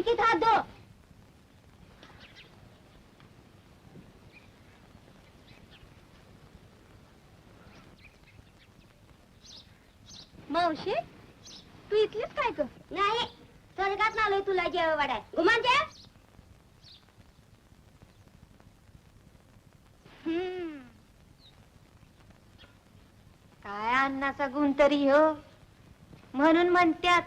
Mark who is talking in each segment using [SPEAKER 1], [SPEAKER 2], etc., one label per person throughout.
[SPEAKER 1] खिडकीत हात धो मावशी तू इथलीच काय ग? नाही स्वर्गात आलोय तुला जेव वाढाय गुमान जेव. काय अन्नाचा गुण तरी हो. म्हणून म्हणत्यात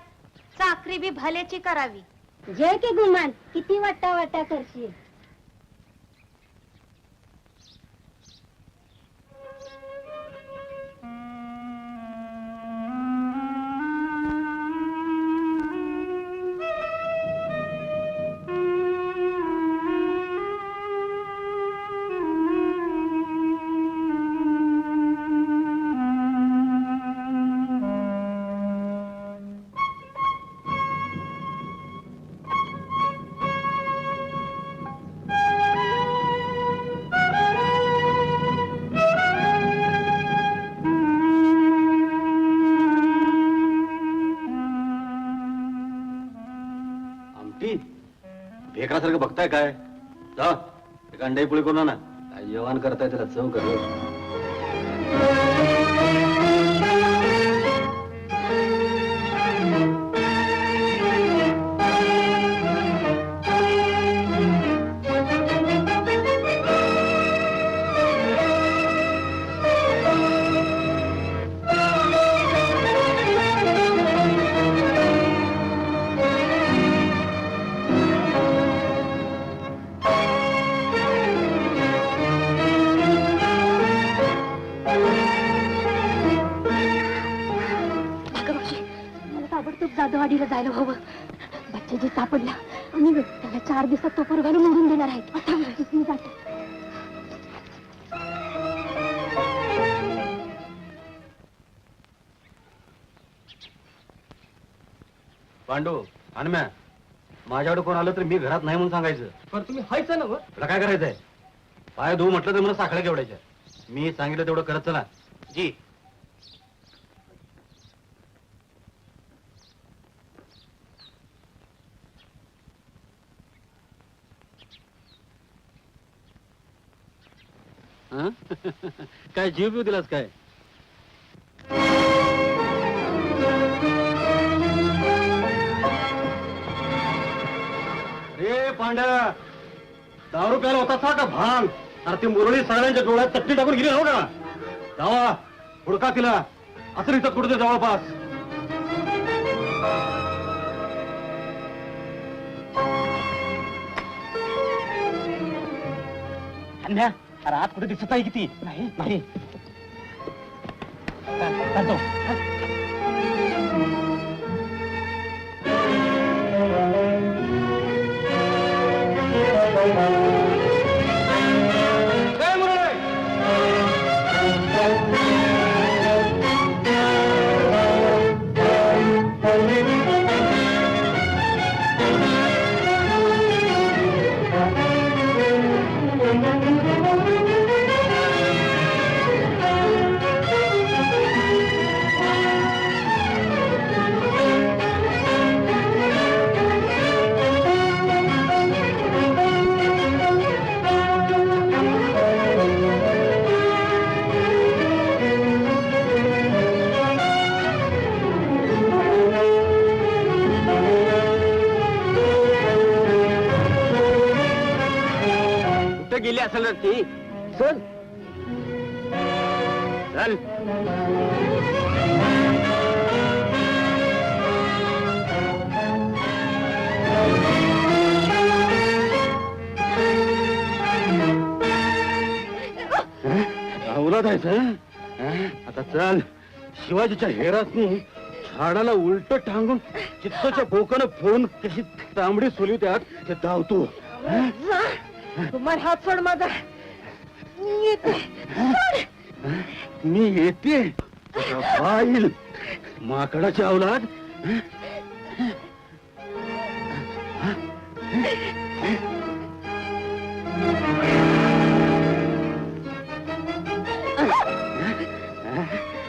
[SPEAKER 1] चाकरी बी भल्याची करावी. जय की गुमान किती वाटा वाटा करशील?
[SPEAKER 2] भेकरासारखं बघताय काय? जा एक अंड्याची पोळी करू ना काय जेवण करताय त्याला चव कर
[SPEAKER 1] जाधववाडीला जायला हवं. बच्चाजी सापडला आणि बघ, त्याला चार दिवसात तो पोरगाला मोडून देणार आहेत जाते.
[SPEAKER 2] पांडू हनुम्या माझ्याकडे कोण आलं तर मी घरात नाही म्हणून सांगायचं.
[SPEAKER 3] पण तुम्ही हायचं ना वर
[SPEAKER 2] तुला काय करायचंय? पाय धुवू म्हटलं तर मला साखळ्या केवढ्याच्या मी सांगितलं तेवढं करत चला. जी. हं? काय जीव पिऊ दिलास काय? रे पांड्या दारू प्यायला होता सा का भांग? अरे ती मुरळी सगळ्यांच्या डोळ्यात चटणी टाकून गेली हो का? जावा हुडका तिला. असं इथं कुठे जवळपास.
[SPEAKER 3] अन्या अरे आत कुठे दिसत आहे किती नाही. नाही. गेली असेल ती. चल. चल.
[SPEAKER 2] राहुला जायचं आता चल. शिवाजीच्या हेरातनी झाडाला उलट टांगून चित्ताच्या भोकानं फोन कशी तांबडी सोली त्यात ते धावतो.
[SPEAKER 1] तुम्हाला हात सोड माझा मी येते.
[SPEAKER 2] मी येते? पाहिल माकडाची अवलाद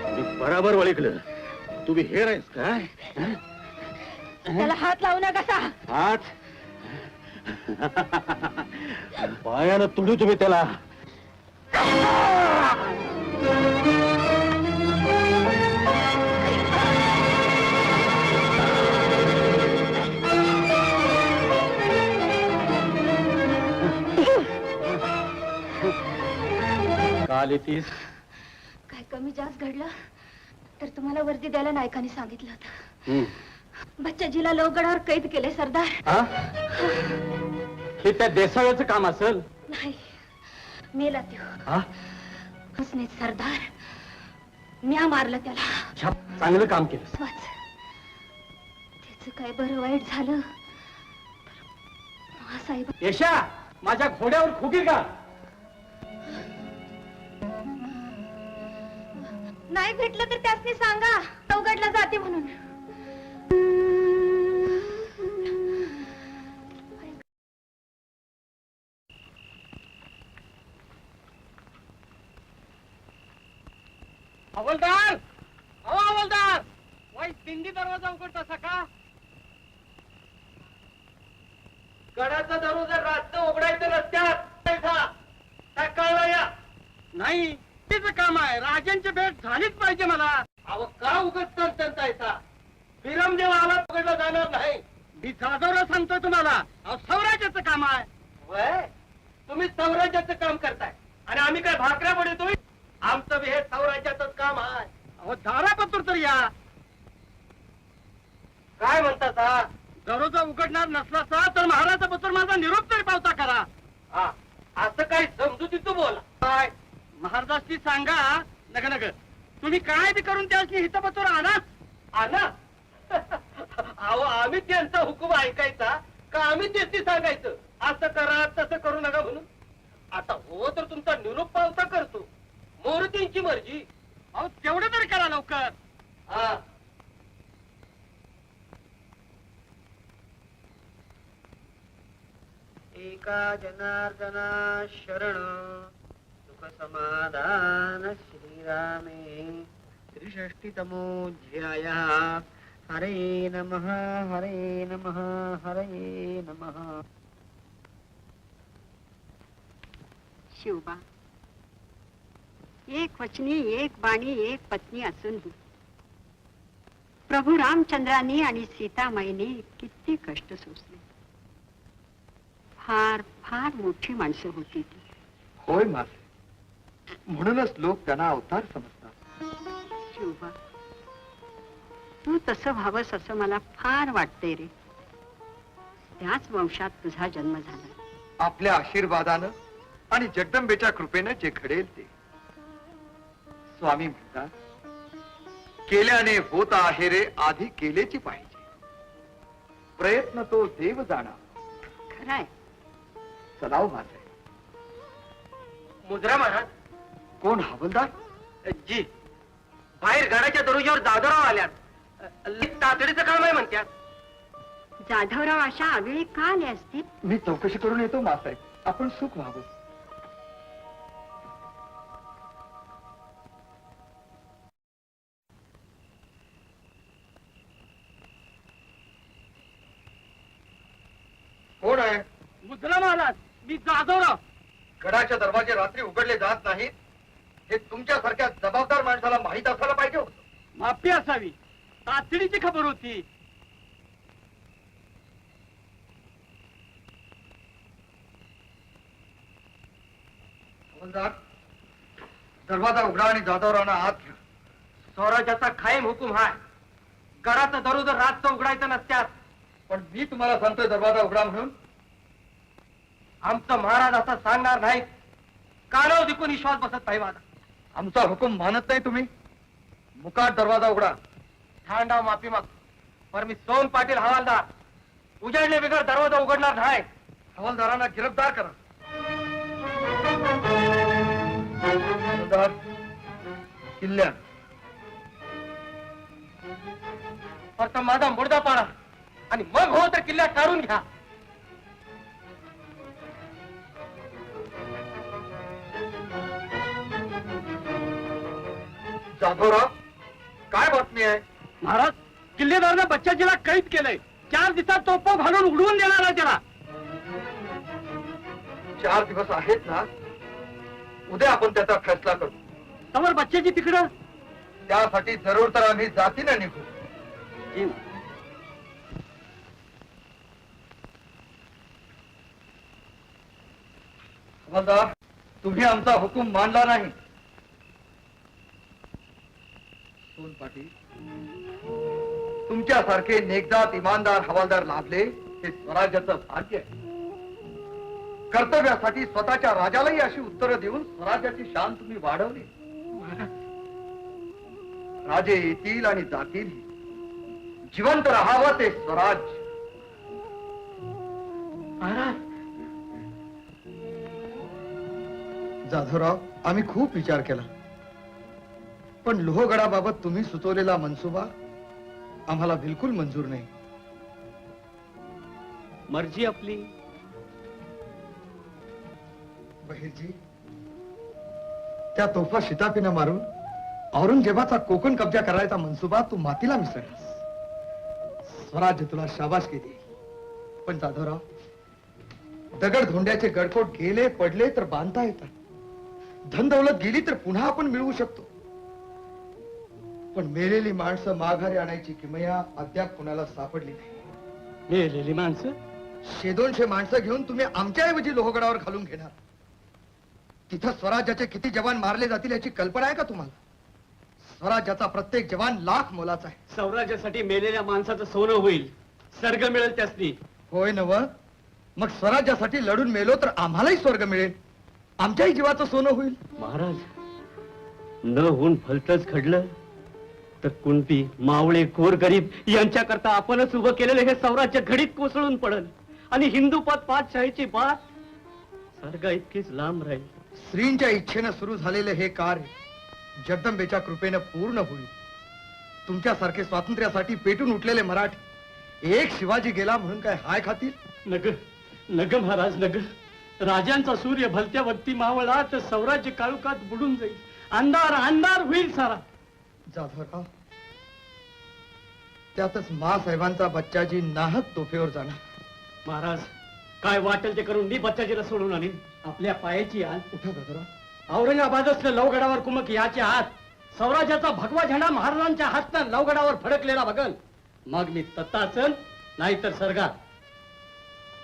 [SPEAKER 2] मी बराबर ओळखलं. तुम्ही हेर आहेस काय
[SPEAKER 1] त्याला हात लावू नका सा.
[SPEAKER 2] हात?
[SPEAKER 3] पायानं तुडू तुम्ही त्याला. काल येतीस.
[SPEAKER 1] काय कमी जास्त घडलं? तर तुम्हाला वर्दी द्यायला नायकाने सांगितलं होतं.
[SPEAKER 3] हम्म.
[SPEAKER 1] बच्चाजीला लोहगडावर कैद केले सरदार.
[SPEAKER 3] हा? हे त्या देसाव्याचं काम असेल?
[SPEAKER 1] नाही मेला त्यो
[SPEAKER 3] हा.
[SPEAKER 1] हसने सरदार म्या मारलं त्याला.
[SPEAKER 3] छाप चांगलं काम केलं
[SPEAKER 1] वाच त्याच काय बरं वाईट झालं? साहेब.
[SPEAKER 3] यशा माझ्या घोड्यावर खुगीर का?
[SPEAKER 1] नाही भेटलं तर त्यासनी सांगा. चौघडला जाते म्हणून.
[SPEAKER 4] हवलदार! अहो हवलदार! वाईट दिंडी दरवाजा उघडता सका गडाचा दरवाजा रात्र उघडायचं रस्त्यात सकाळला या. नाही तिचं काम आहे. राजांची भेट झालीच पाहिजे मला. अहो का उगत तंतायचा विरमदेव आला पकडला जाणार नाही. मी जाधवला सांगतोय तुम्हाला. अहो स्वराज्याचं काम आहे. तुम्ही स्वराज्याचं काम करताय. आणि आम्ही काय भाकऱ्या पडतोय आमचं बी हे सौराज्याचंच काम आहे. अहो दारापत्र तर या. काय म्हणतात हा दररोज उघडणार नसला सा तर महाराजा पत्र माझा निरोप तरी पावता करा. हा असं काय समजुती तू बोला. काय? महाराजाशी सांगा. नग नग. तुम्ही काय बी करून त्याची हितपत्र आणा. आणा? अहो आम्ही त्यांचा हुकूम ऐकायचा का आम्ही त्याची सांगायचं? असं करा तसं करू नका म्हणून. आता हो तर तुमचा निरोप पावता करतो. मोरतींची मर्जी. अहो तेवढं तरी करा लवकर. हा. एका जनार्दना शरण सुख समाधान श्रीरामे। त्रिषष्टितमोऽध्याय हरे नमः हरे नमः हरे नमः।
[SPEAKER 5] शिवबा। एक वचनी एक बाणी एक पत्नी असूनही. प्रभू रामचंद्रांनी आणि सीतामाईने किती कष्ट सोसले. फार फार मोठी माणसं होती ती.
[SPEAKER 6] होय मासे. म्हणूनच लोक त्यांना अवतार समजतात.
[SPEAKER 5] शिवबा तू तसं व्हावंस असं मला फार वाटतंय रे. त्याच वंशात तुझा जन्म झाला.
[SPEAKER 6] आपल्या आशीर्वादानं आणि जगदंबेच्या कृपेनं जे घडेल ते. स्वामी म्हणतात केल्याने होत आहे रे आधी केलेची पाहिजे. प्रयत्न तो देव जाणा
[SPEAKER 5] खरंय.
[SPEAKER 6] चलाव माझे.
[SPEAKER 4] मुद्रा महाराज.
[SPEAKER 6] कोण हवलदार?
[SPEAKER 4] जी. बाहेर गडाच्या दरवाजावर दादराव आल्यात. तातडीचं काम आहे म्हणत्यात.
[SPEAKER 5] जाधवराव अशा आवेळी का आले असतील?
[SPEAKER 6] मी चौकशी करून येतो मासाहेब. आपण सुख व्हावं.
[SPEAKER 4] मी जाधवराव
[SPEAKER 6] गडाचे दरवाजे रात्री उघडले जात नाहीत. हे तुमच्यासारख्या जबाबदार माणसाला माहीत असायला पाहिजे होतं.
[SPEAKER 4] माफी असावी. तातडीची खबर होती.
[SPEAKER 6] दरवाजा उघडा आणि जाधवरावांना आत घ्या.
[SPEAKER 4] स्वराज्याचा कायम हुकूम हाय. गडाचा दरवाजा रातचं उघडायचं नसत्यात.
[SPEAKER 6] पण मी तुम्हाला सांगतोय दरवाजा उघडा म्हणून.
[SPEAKER 4] आमचं महाराज असं सांगणार नाही. कानाव दिकून विश्वास बसत नाही माझा.
[SPEAKER 6] आमचा हुकूम मानत नाही तुम्ही. मुकाट दरवाजा उघडा.
[SPEAKER 4] थांडाव माफी माग. पर मी सोन पाटील हवालदार. उजाडले बिगर दरवाजा उघडणार नाही.
[SPEAKER 6] हवालदारांना गिरफ्तार करा. हवालदार किल्ल्या
[SPEAKER 4] फक्त माझा मुर्दा पाडा. आणि मग हो तर किल्ल्या काढून घ्या.
[SPEAKER 6] जाधवराव काय बातमी आहे?
[SPEAKER 4] महाराज किल्लेदारानं बच्चाजीला कैद केलंय. चार दिवसात तोप घालून उडवून देणार आहे त्याला.
[SPEAKER 6] चार दिवस आहेत ना? उद्या आपण त्याचा फैसला करू.
[SPEAKER 3] तवर बच्चेची तिकडं?
[SPEAKER 6] त्यासाठी जरूर तर आम्ही जातीनं निघू.
[SPEAKER 3] जी.
[SPEAKER 6] तुम्ही आमचा हुकूम मानला नाही. सोन पाटील तुमच्यासारखे नेकदात इमानदार हवालदार लाभले हे स्वराज्याचं भाग्य आहे. कर्तव्यासाठी स्वतःच्या राजालाही अशी उत्तरं देऊन स्वराज्याची शान तुम्ही वाढवली. राजे येतील आणि जातील. जिवंत राहावं ते स्वराज्य. जाधवराव आम्ही खूप विचार केला. पण लोहगडाबाबत तुम्ही सुचवलेला मनसुबा आम्हाला बिलकुल मंजूर नाही.
[SPEAKER 3] मर्जी आपली.
[SPEAKER 6] बहिरजी त्या तोफा शिताफीनं मारून औरंगजेबाचा कोकण कब्जा करायचा मनसुबा तू मातीला मिसळलास स्वराज्य तुला शाबास केली पण जाधवराव दगड धोंड्याचे गडकोट गेले पडले तर बांधता येतात. धन दौलत गेली तर पुन्हा आपण मिळवू शकतो. पण मेलेली माणसं माघारी आणायची किमया अद्याप कुणाला सापडली नाही.
[SPEAKER 3] मेलेली माणसं?
[SPEAKER 6] शे माणसं घेऊन तुम्ही आमच्याऐवजी लोहगडावर घालून घेणार. तिथं स्वराज्याचे किती जवान मारले जातील याची कल्पना आहे का तुम्हाला? स्वराज्याचा प्रत्येक जवान लाख मोलाचा आहे.
[SPEAKER 3] स्वराज्यासाठी मेलेल्या माणसाचं सोनं होईल. सर्ग मिळेल त्यासनी.
[SPEAKER 6] होय नव. मग स्वराज्यासाठी लढून मेलो तर आम्हालाही स्वर्ग मिळेल. आमच्याही जीवाचं सोनं होईल.
[SPEAKER 3] महाराज न होऊन फलतच घडलं. तर कुणबी मावळे गोर गरीब यांच्याकरता आपणच उभं केलेलं हे स्वराज्य घडीत कोसळून पडल. आणि हिंदूपद पातशाहीची बात सर्गा इतकीच लांब राहील.
[SPEAKER 6] श्रींच्या इच्छेनं सुरू झालेले हे कार्य जगदंबेच्या कृपेनं पूर्ण होईल. तुमच्यासारखे स्वातंत्र्यासाठी पेटून उठलेले मराठी एक शिवाजी गेला म्हणून काय हाय खातील?
[SPEAKER 3] नग नग महाराज नग. राजांचा सूर्य भलत्या वक्ती मावळा तर स्वराज्य काळुकात बुडून जाईल. अंधार अंधार होईल सारा.
[SPEAKER 6] जाधवराव त्यातच मा साहेबांचा बच्चाजी नाहक तोफेवर जाणार.
[SPEAKER 3] महाराज काय वाटेल ते करून मी बच्चाजीला सोडून आणीन? आपल्या पायाची आण
[SPEAKER 6] उठा जाधवराव
[SPEAKER 3] औरंगाबाद असलं लवगडावर कुमक याच्या हात स्वराज्याचा भगवा झेंडा महाराजांच्या हातनं लवगडावर फडकलेला बघल मग मी तत्ताचन नाहीतर सरगा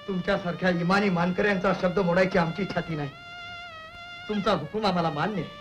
[SPEAKER 6] तुमच्यासारख्या इमानी मानकऱ्यांचा शब्द मोडायची आमची छाती नाही. तुमचा हुकूम आम्हाला मान्य आहे.